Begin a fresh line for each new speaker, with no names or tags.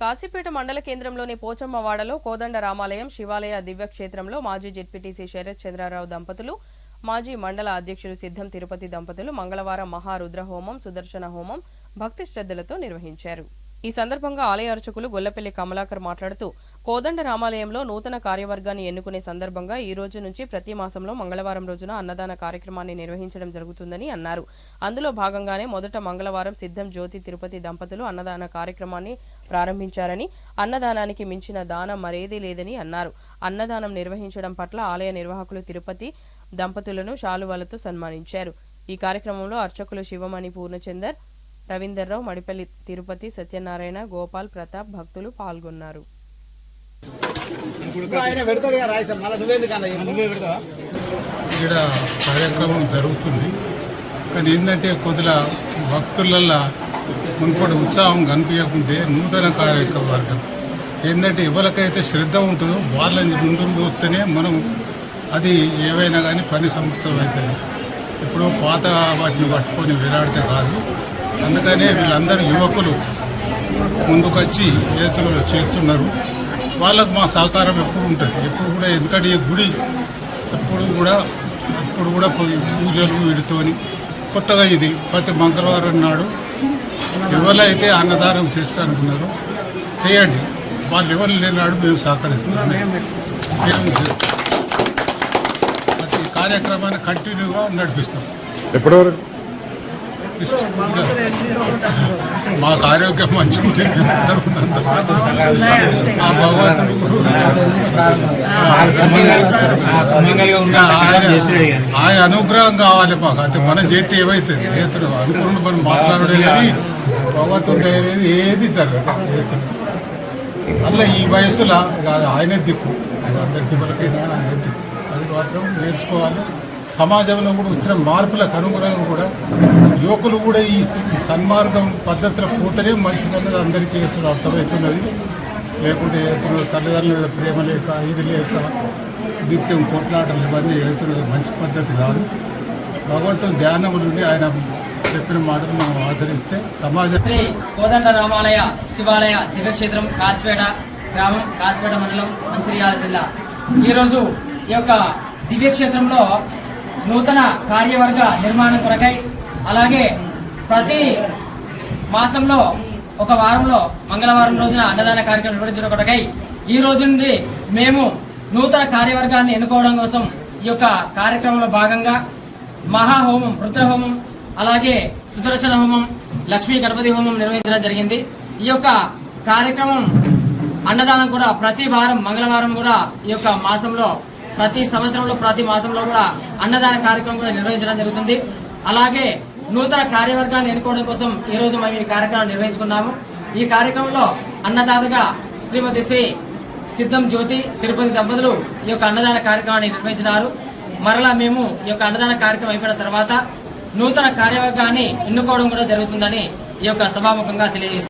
కాశీపేట మండల కేంద్రంలోని పోచమ్మవాడలో కోదండ రామాలయం శివాలయ దివ్యక్షేత్రంలో మాజీ జెడ్పీటీసీ శరత్ చంద్రారావు దంపతులు మాజీ మండల అధ్యక్షులు సిద్ధం తిరుపతి దంపతులు మంగళవారం మహారుద్ర హోమం సుదర్శన హోమం భక్తి శ్రద్ధలతో నిర్వహించారు. ఈ సందర్భంగా ఆలయ అర్చకులు గొల్లపల్లి కమలాకర్ మాట్లాడుతూ కోదండ రామాలయంలో నూతన కార్యవర్గాన్ని ఎన్నుకునే సందర్భంగా ఈ రోజు నుంచి ప్రతి మాసంలో మంగళవారం రోజున అన్నదాన కార్యక్రమాన్ని నిర్వహించడం జరుగుతుందని అన్నారు. అందులో భాగంగానే మొదట మంగళవారం సిద్ధం జ్యోతి తిరుపతి దంపతులు అన్నదాన కార్యక్రమాన్ని ప్రారంభించారని అన్నదానానికి మించిన దానం మరేదీ లేదని అన్నారు. అన్నదానం నిర్వహించడం పట్ల ఆలయ నిర్వాహకులు తిరుపతి దంపతులను శాలువాలతో సన్మానించారు. ఈ కార్యక్రమంలో అర్చకులు శివమణి పూర్ణచందర్ రవీందర్రావు మడిపల్లి తిరుపతి సత్యనారాయణ గోపాల్ ప్రతాప్ భక్తులు పాల్గొన్నారు.
ఇక్కడ కార్యక్రమం జరుగుతుంది. కానీ ఏంటంటే కొద్దిగా భక్తులల్లో మునుపటి ఉత్సాహం కనిపించకుంటే నూతన కార్యక్రమం ఏంటంటే ఎవరికైతే శ్రద్ధ ఉంటుందో వాళ్ళని ముందుకు చూస్తేనే మనం అది ఏవైనా కానీ పని సంస్థలు అవుతుంది ఇప్పుడు పాత వాటిని పట్టుకొని విరాడితే కాదు. అందుకనే వీళ్ళందరూ యువకులు ముందుకొచ్చి చేతులు చేస్తున్నారు. వాళ్ళకు మా సహకారం ఎప్పుడు ఉంటుంది. ఎప్పుడు కూడా ఎందుకంటే ఈ గుడి ఎప్పుడు కూడా ఎప్పుడు కూడా పూజలు వీడితోని కొత్తగా ఇది ప్రతి మంగళవారం నాడు ఎవరైతే అన్నదానం చేస్తానుకున్నారో చేయండి. వాళ్ళు ఎవరు లేనాడు మేము సహకరిస్తున్నాం. ప్రతి కార్యక్రమాన్ని కంటిన్యూగా నడిపిస్తాం.
ఎప్పటివరకు?
మాకు ఆరోగ్యం మంచిగా ఆయన- అనుగ్రహం కావాలి మాకు. అయితే మనం చేస్తే ఏమైతుంది చేతులు అనుకున్న మనం మాట్లాడే కానీ భగవంతుడు అనేది ఏది జరగదు. అలా ఈ వయసులో కాదు ఆయనే దిక్కు. అందరికీ ఎవరికైనా ఆయనే దిక్కు. అది మాత్రం నేర్చుకోవాలి. సమాజంలో కూడా వచ్చిన మార్పులకు అనుగుణంగా కూడా యువకులు కూడా ఈ సన్మార్గం పద్ధతిలో పోతేనే మంచిదన్నది అందరికీ ఇప్పుడు అర్థమవుతున్నది. లేకుంటే తల్లిదండ్రుల మీద ప్రేమ లేక ఇది లేక నిత్యం కొట్లాటలు ఇవన్నీ వెళ్తున్నది మంచి పద్ధతి కాదు. భగవంతుడు ధ్యానములుండి ఆయన చెప్పిన మాటలు మనం ఆచరిస్తే సమాజం
శ్రీ కోదండ రామాలయ శివాలయ దివ్యక్షేత్రం కాసిపేట గ్రామం కాసిపేట మండలం మంచిర్యాల జిల్లా. ఈరోజు ఈ యొక్క దివ్యక్షేత్రంలో నూతన కార్యవర్గ నిర్మాణం కొరకై అలాగే ప్రతి మాసంలో ఒక వారంలో మంగళవారం రోజున అన్నదాన కార్యక్రమం నిర్వహించడం కొరకై ఈ రోజు నుండి మేము నూతన కార్యవర్గాన్ని ఎన్నుకోవడం కోసం ఈ యొక్క కార్యక్రమంలో భాగంగా మహాహోమం రుద్రహోమం అలాగే సుదర్శన హోమం లక్ష్మీ గణపతి హోమం నిర్వహించడం జరిగింది. ఈ యొక్క కార్యక్రమం అన్నదానం కూడా ప్రతి వారం మంగళవారం కూడా ఈ యొక్క మాసంలో ప్రతి సంవత్సరంలో ప్రతి మాసంలో కూడా అన్నదాన కార్యక్రమం కూడా నిర్వహించడం జరుగుతుంది. అలాగే నూతన కార్యవర్గాన్ని ఎన్నుకోవడం కోసం ఈ రోజు మేము ఈ కార్యక్రమం నిర్వహించుకున్నాము. ఈ కార్యక్రమంలో అన్నదాతగా శ్రీమతి శ్రీ సిద్ధం జ్యోతి తిరుపతి దంపతులు ఈ యొక్క అన్నదాన కార్యక్రమాన్ని నిర్వహించినారు. మరలా మేము ఈ యొక్క అన్నదాన కార్యక్రమం అయిపోయిన తర్వాత నూతన కార్యవర్గాన్ని ఎన్నుకోవడం కూడా జరుగుతుందని ఈ యొక్క సభాముఖంగా తెలియజేస్తారు